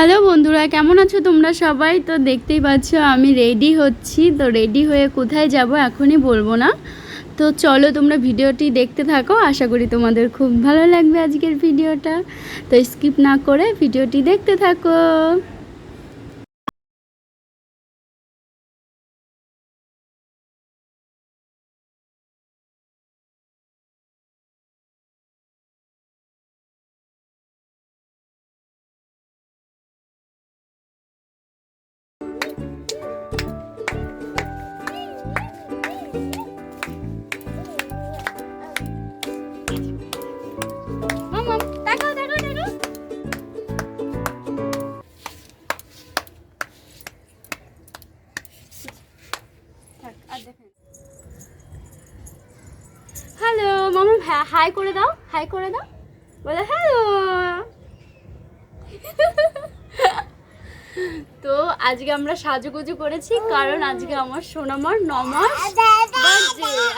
Hello বন্ধুরা, কেমন আছো তোমরা সবাই? তো দেখতেই পাচ্ছ আমি রেডি হচ্ছি। তো রেডি হয়ে কোথায় যাব এখনই বলব না। তো চলো তোমরা ভিডিওটি দেখতে থাকো। আশা করি তোমাদের খুব ভালো লাগবে আজকের ভিডিওটা। তো স্কিপ না করে ভিডিওটি দেখতে থাকো। হাই করে দাও, হাই করে দাও। বলো হ্যালো তো আজকে আমরা সাজুগুজু করেছি, কারণ আজকে আমার সোনামার নমাস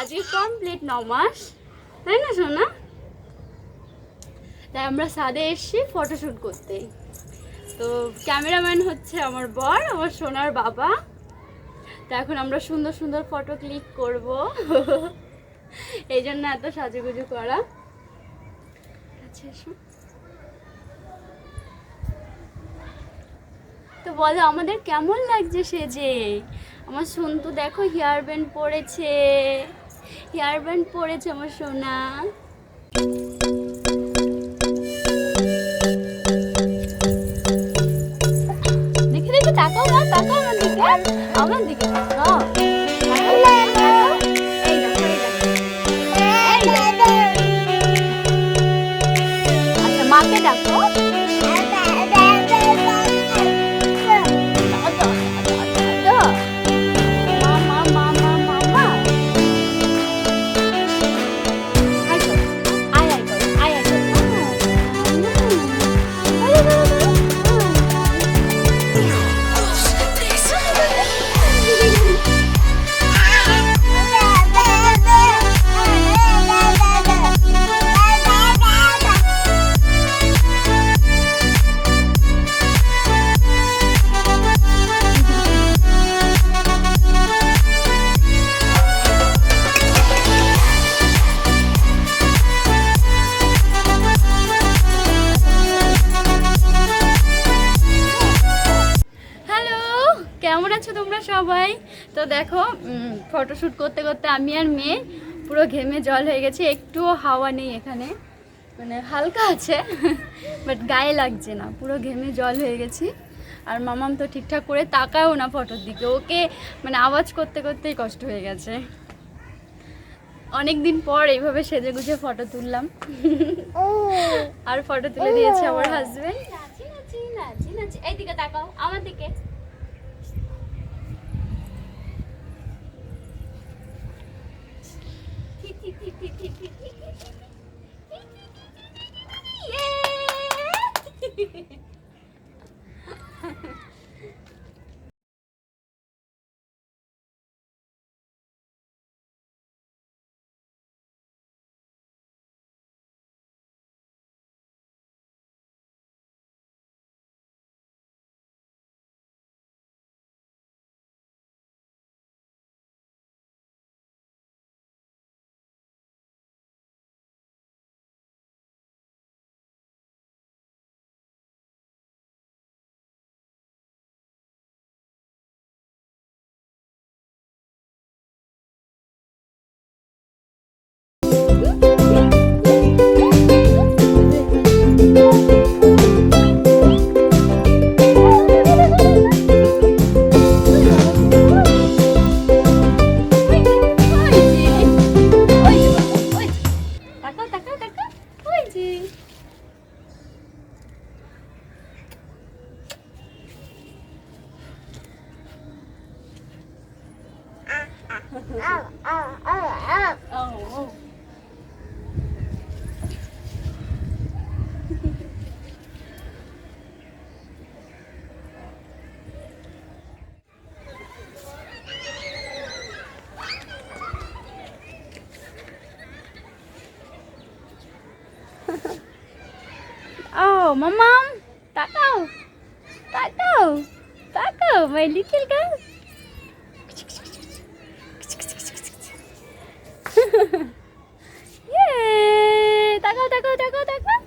আজকে কমপ্লিট নমাস তাই না, সোনা? তাই আমরা সাদে এসেছি ফটোশ্যুট করতে। তো ক্যামেরাম্যান হচ্ছে আমার বর, আমার সোনার বাবা। তো এখন আমরা সুন্দর সুন্দর ফটো ক্লিক করব। এই জন্য এত সাজুগুজু করা। আচ্ছা। তো বলো, আমাদের কেমন লাগছে সেজে? আমার সন্তু দেখো, হেয়ার ব্যান্ড পরেছে। হেয়ার ব্যান্ড পরেছে আমার সোনা। দেখে দেখে তাকাও না, তাকাও আমার দিকে। আমার দিকে আছো তোমরা সবাই? তো দেখো ফটোশ্যুট করতে করতে আমি আর মেয়ে পুরো ঘেমে জল হয়ে গেছে একটুও হাওয়া নেই এখানে। মানে হালকা আছে বাট গায়ে লাগছে না পুরো ঘেমে জল হয়ে গেছি। আর মামাম তো ঠিকঠাক করে তাকায়ও না ফটোর দিকে ওকে মানে আওয়াজ করতে করতেই কষ্ট হয়ে গেছে। অনেক দিন পর এইভাবে সেজে গুজে ফটো তুললাম। আর ফটো তুলে দিয়েছে আমার হাজবেন্ড নাচি নাচি নাচি নাচি। এই তাকাও আমার দিকে। ইয়ে! ও মামাম তাকাও তাকাও তাকাও মাই লিটল গার্ল ইয়ে তাকাও তাকাও তাকাও তাকাও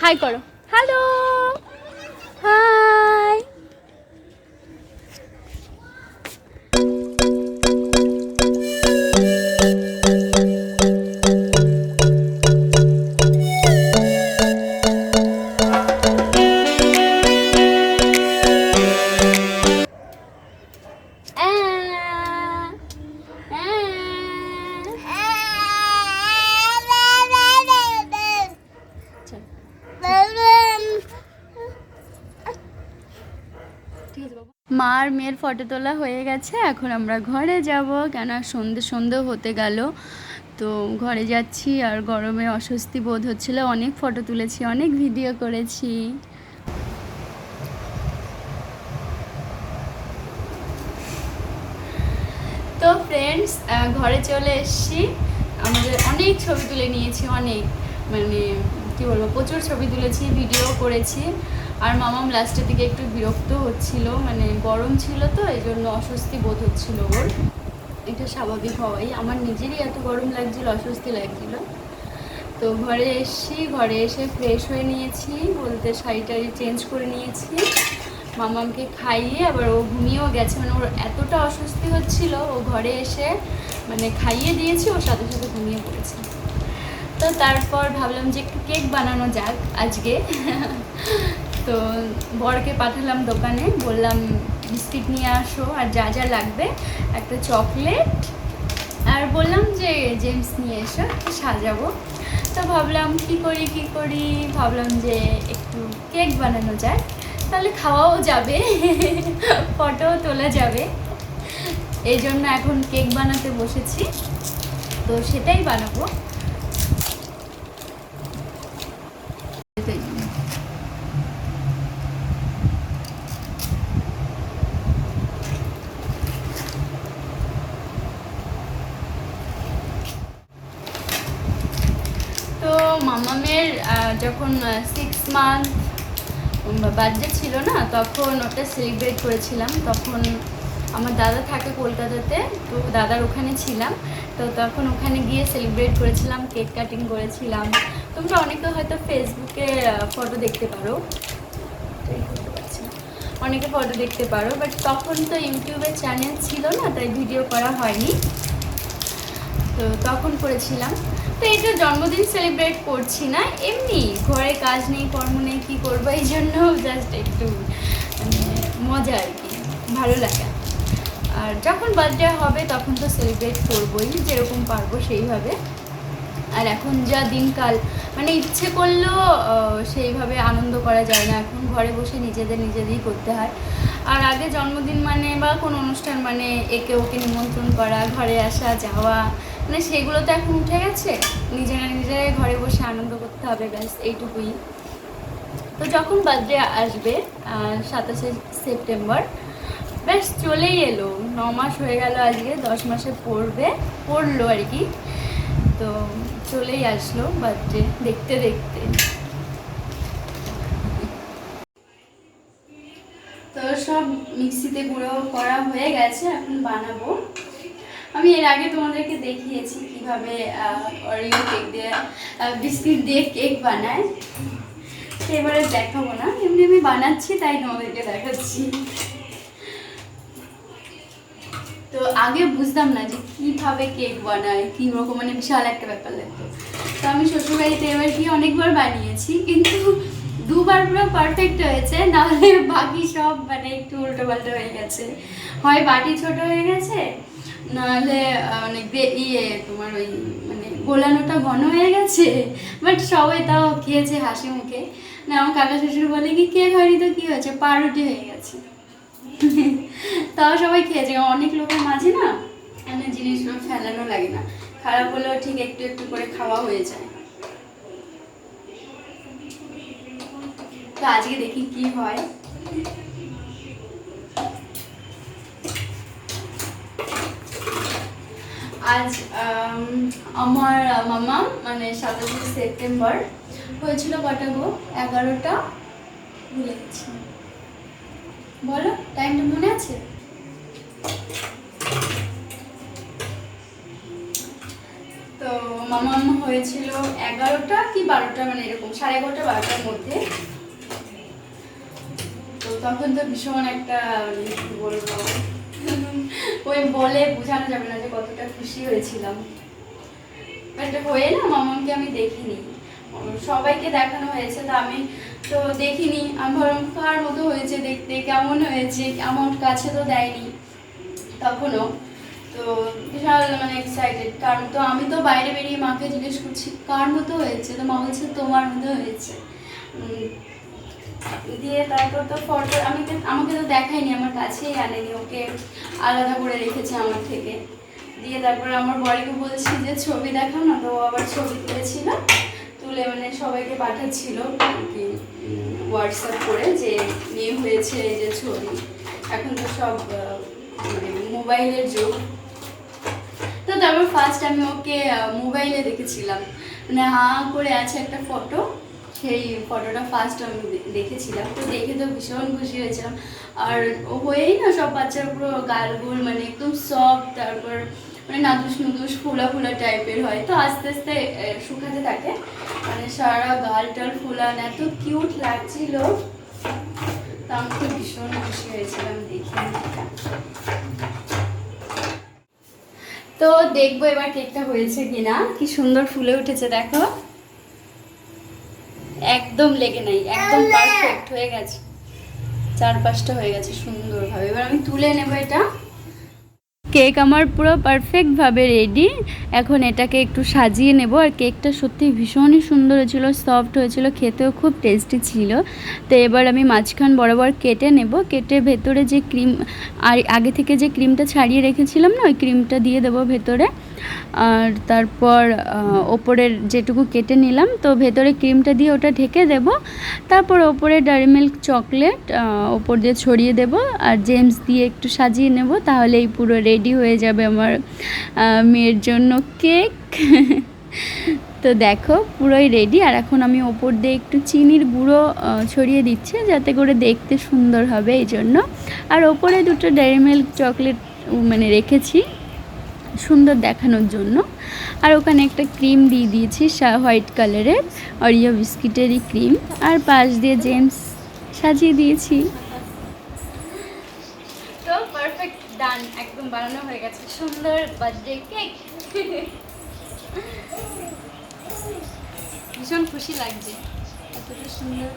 হাই করো ফটো তোলা হয়ে গেছে, এখন আমরা ঘরে যাব। কেন সন্ধে সন্ধে হতে গেল। তো ঘরে যাচ্ছি আর গরমে অস্বস্তি বোধ হচ্ছিল। অনেক ফটো তুলেছি, অনেক ভিডিও করেছি। তো ফ্রেন্ডস ঘরে চলে এসেছি। আমাদের অনেক ছবি তুলে নিয়েছি, অনেক। মানে কি বলব, প্রচুর ছবি তুলেছি ভিডিও করেছি। আর মামাম লাস্টের দিকে একটু বিরক্ত হচ্ছিল মানে গরম ছিল তো, এই জন্য অস্বস্তি বোধ হচ্ছিল ওর। এটা স্বাভাবিক হওয়াই। আমার নিজেরই এত গরম লাগছিল, অস্বস্তি লাগছিল। তো ঘরে এসেছি, ঘরে এসে ফ্রেশ হয়ে নিয়েছি, বলতে শাড়ি টাড়ি চেঞ্জ করে নিয়েছি। মামামকে খাইয়ে আবার ও ঘুমিয়েও গেছে মানে ওর এতটা অস্বস্তি হচ্ছিল, ও ঘরে এসে মানে খাইয়ে দিয়েছি, ওর সাথে সাথে ঘুমিয়ে পড়েছে। তো তারপর ভাবলাম যে একটু কেক বানানো যাক আজকে। তো বরকে পাঠালাম দোকানে, বললাম বিস্কিট নিয়ে আসো আর যা যা লাগবে, একটা চকলেট আর বললাম যে জেমস নিয়ে এসো সাজাবো। তো ভাবলাম কি করি কি করি? ভাবলাম যে একটু কেক বানানো যায় তাহলে খাওয়াও যাবে, ফটোও তোলা যাবে। এই জন্য এখন কেক বানাতে বসেছি, তো সেটাই বানাবো। যখন সিক্স মান্থ বার্থডে ছিল না, তখন ওটা সেলিব্রেট করেছিলাম। তখন আমার দাদা থাকে কলকাতাতে, তো দাদার ওখানে ছিলাম। তো তখন ওখানে গিয়ে সেলিব্রেট করেছিলাম কেক কাটিং করেছিলাম। তোমরা অনেকে হয়তো ফেসবুকে ফটো দেখতে পারো। অনেকে ফটো দেখতে পারো বাট তখন তো ইউটিউবে চ্যানেল ছিল না, তাই ভিডিও করা হয়নি। তো তখন করেছিলাম। তো এটা জন্মদিন সেলিব্রেট করছি না, এমনি ঘরে কাজ নেই, কর্ম নেই, কী করব? এই জন্য জাস্ট একটু মানে মজা আর কি, ভালো লাগে। আর যখন বার্থডে হবে তখন তো সেলিব্রেট করবোই, যেরকম পারব সেইভাবে। আর এখন যা দিনকাল মানে ইচ্ছে করলেও সেইভাবে আনন্দ করা যায় না। এখন ঘরে বসে নিজেদের নিজেদেরই করতে হয়। আর আগে জন্মদিন মানে বা কোনো অনুষ্ঠান মানে একে ওকে নিমন্ত্রণ করা, ঘরে আসা, যাওয়া মানে সেগুলো তো এখন উঠে গেছে। নিজেরা নিজেরাই ঘরে বসে আনন্দ করতে হবে, ব্যাস এইটুকুই। তো যখন বার্থডে আসবে সাতাশে সেপ্টেম্বর, ব্যাস চলেই এলো। ন মাস হয়ে গেল আজকে, দশ মাসে পড়বে, পড়ল আর কি। তো চলেই আসলো বার্থডে দেখতে দেখতে। তো সব মিক্সিতে গুঁড়ো করা হয়ে গেছে, এখন বানাবো। আমি এর আগে তোমাদেরকে দেখিয়েছি কীভাবে অরিও কেক দিয়ে বিস্কিট দিয়ে কেক বানায়। এবারে দেখাবো না। এমনি আমি বানাচ্ছি, তাই তোমাদেরকে দেখাচ্ছি। তো আগে বুঝতাম না যে কীভাবে কেক বানায় রকম মানে বিশাল একটা ব্যাপার লাগতো। তো আমি শ্বশুরবাড়িতে এবার গিয়ে অনেকবার বানিয়েছি, কিন্তু দুবার পুরো পারফেক্ট হয়েছে, নাহলে বাকি সব মানে একটু উল্টো পাল্টো হয়ে গেছে। হয় বাটি ছোট হয়ে গেছে নাহলে মানে ইয়ে তোমার ওই মানে গোলানোটা ঘন হয়ে গেছে। বাট সবাই তাও খেয়েছে হাসি মুখে। না, আমার কাকা শ্বশুর বলে কি কেক হয়নি তো? কী হয়েছে? পাউরুটি হয়ে গেছে। তাও সবাই খেয়েছে। অনেক লোকের মাঝে না এমন জিনিসগুলো ফেলানো লাগে না। খারাপ হলেও ঠিক একটু একটু করে খাওয়া হয়ে যায়। তো আজকে দেখি কি হয়। আজ আমার মামা মানে সাতাশে সেপ্টেম্বর, হয়েছিল গো? এগারোটা? ভুলে গেছি। বলো, টাইমটা মনে আছে? তো মামা হয়েছিল এগারোটা কি বারোটা মানে এরকম, সাড়ে এগারোটা, বারোটার মধ্যে। তো তখন তো ভীষণ একটা মানে বলব বলে বোঝানো যাবে না যে কতটা খুশি হয়েছিলাম। বাট হয়ে না মামাকে আমি দেখিনি। সবাইকে দেখানো হয়েছে, তো আমি তো দেখিনি। আমি কার মতো হয়েছে দেখতে, কেমন হয়েছে আমার কাছে তো দেয়নি তখনও। তো বিশাল মানে এক্সাইটেড কারণ তো আমি তো বাইরে বেরিয়ে মাকে জিজ্ঞেস করছি, কার মতো হয়েছে? তো মা বলছে, তোমার মতো হয়েছে। দিয়ে তারপর তো ফটো আমি আমাকে তো দেখায়নি, আমার কাছেই আনেনি, ওকে আলাদা করে রেখেছে আমার থেকে। দিয়ে তারপর আমার বড়িকে বলছি যে, ছবি দেখাও না? তো আবার ছবি তুলেছিল, তুলে মানে সবাইকে পাঠাচ্ছিল হোয়াটসঅ্যাপ করে যে মেয়ে হয়েছে, এই যে ছবি। এখন তো সব মানে মোবাইলের যুগ। তো তারপর ফার্স্ট আমি ওকে মোবাইলে দেখেছিলাম। মানে হা করে আছে একটা ফটো সেই ফটোটা ফার্স্ট আমি দেখেছিলাম। তো দেখে তো ভীষণ খুশি হয়েছিলাম। আর হয়েই না সব বাচ্চার পুরো গালগুল মানে একদম সফট তারপর মানে নাদুস নুদুস, ফুলা ফুলা টাইপের হয়। তো আস্তে আস্তে শুকাতে থাকে। মানে সারা গাল টাল ফুলান, এত কিউট লাগছিল। তো আমি তো ভীষণ খুশি হয়েছিলাম দেখে। তো দেখব এবার কেকটা হয়েছে কিনা। কি সুন্দর ফুলে উঠেছে, দেখো। একদম লেগে নাই, একদম পারফেক্ট হয়ে গেছে। চার পাঁচটা হয়ে গেছে সুন্দরভাবে। এবার আমি তুলে নেব এটা। কেক আমার পুরো পারফেক্টভাবে রেডি এখন এটাকে একটু সাজিয়ে নেব। আর কেকটা সত্যি ভীষণই সুন্দর হয়েছিল সফট হয়েছিল, খেতেও খুব টেস্টি ছিল। তো এবার আমি মাঝখান বরাবর কেটে নেব। কেটে ভেতরে যে ক্রিম আর আগে থেকে যে ক্রিমটা ছাড়িয়ে রেখেছিলাম না, ওই ক্রিমটা দিয়ে দেবো ভেতরে। আর তারপর ওপরের যেটুকু কেটে নিলাম, তো ভেতরে ক্রিমটা দিয়ে ওটা ঢেকে দেব। তারপর ওপরে ডায়েরি মিল্ক চকলেট ওপর দিয়ে ছড়িয়ে দেব আর জেমস দিয়ে একটু সাজিয়ে নেব তাহলে এই পুরো রেডি হয়ে যাবে আমার মেয়ের জন্য কেক। তো দেখো, পুরোই রেডি। আর এখন আমি ওপর দিয়ে একটু চিনির গুঁড়ো ছড়িয়ে দিচ্ছি, যাতে করে দেখতে সুন্দর হবে এই জন্য। আর ওপরে দুটো ডেয়ারি মিল্ক চকলেট মানে রেখেছি। সুন্দর দেখানোর জন্য। আর ওখানে একটা ক্রিম দিয়ে দিয়েছি হোয়াইট কালারের, অরিও বিস্কিটেরই ক্রিম। আর পাশ দিয়ে জেমস সাজিয়ে দিয়েছি। ভীষণ খুশি লাগছে। এতটা সুন্দর।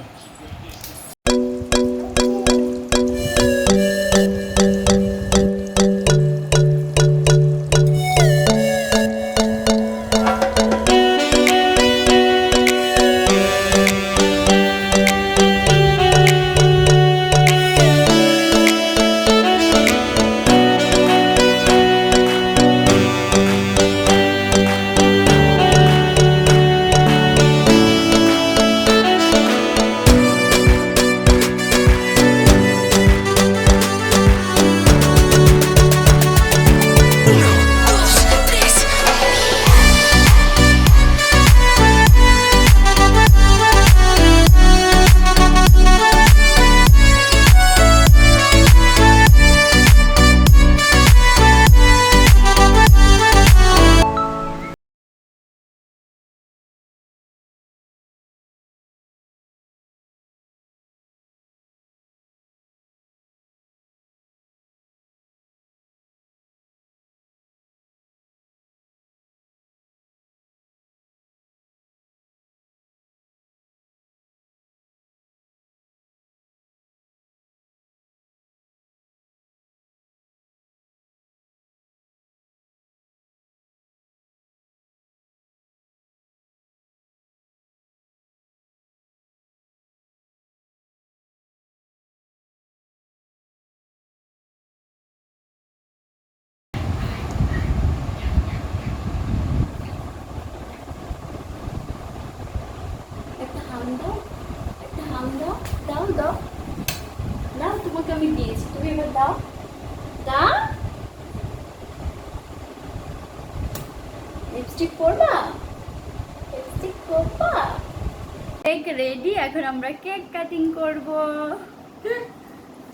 আমি দিয়েছি তুমি এবার দাও। দাও। লিপস্টিক পরবা? লিপস্টিক পরবা? কেক রেডি এখন আমরা কেক কাটিং করব।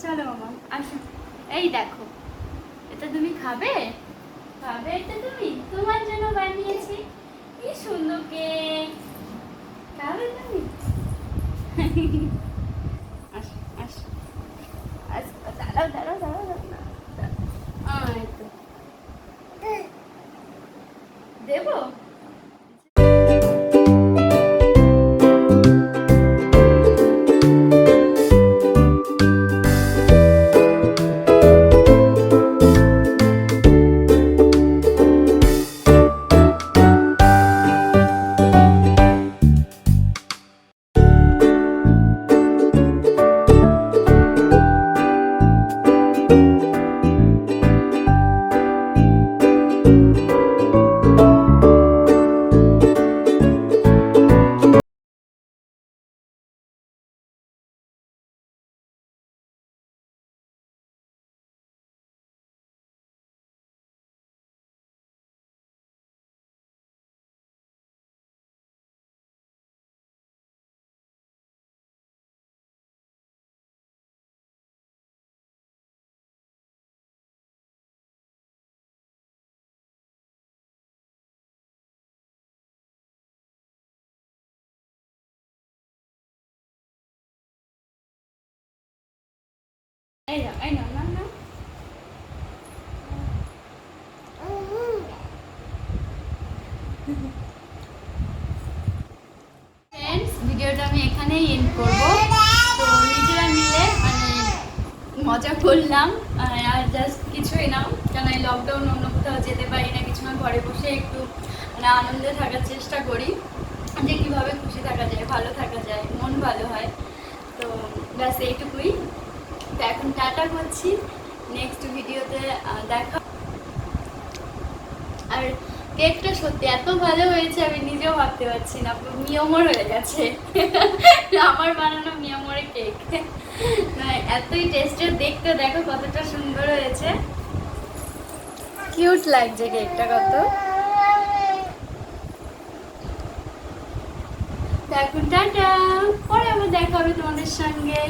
চলো মামা আসো। এই দেখো এটা তুমি খাবে? খাবে এটা তুমি? তোমার জন্য বানিয়েছি। কি সুন্দর কেক খাবে তুমি আসো আসো আসো দাঁড়াও এই ভিডিওটা আমি এখানেই এন্ড করব। তো নিজেরা মিলে মানে মজা করলাম। আর আর জাস্ট কিছুই না, কেন এই লকডাউন অন্য কোথাও যেতে পারি না, কিছু না, ঘরে বসে একটু মানে আনন্দে থাকার চেষ্টা করি। যে কীভাবে খুশি থাকা যায়, ভালো থাকা যায়, মন ভালো হয়। তো ব্যাস, এইটুকুই। তো এখন টাটা করছি। নেক্সট ভিডিওতে দেখা আর কেকটা সত্যি এত ভালো হয়েছে, আমি নিজেও ভাবতে পারছি না মিয়মর হয়ে গেছে। আমার বানানো মিয়মরে কেক মানে এতই টেস্টের দেখতে দেখো কতটা সুন্দর হয়েছে। কিউট লাগছে কেকটা কত। এখন টাটা, পরে আবার দেখা হবে তোমাদের সঙ্গে।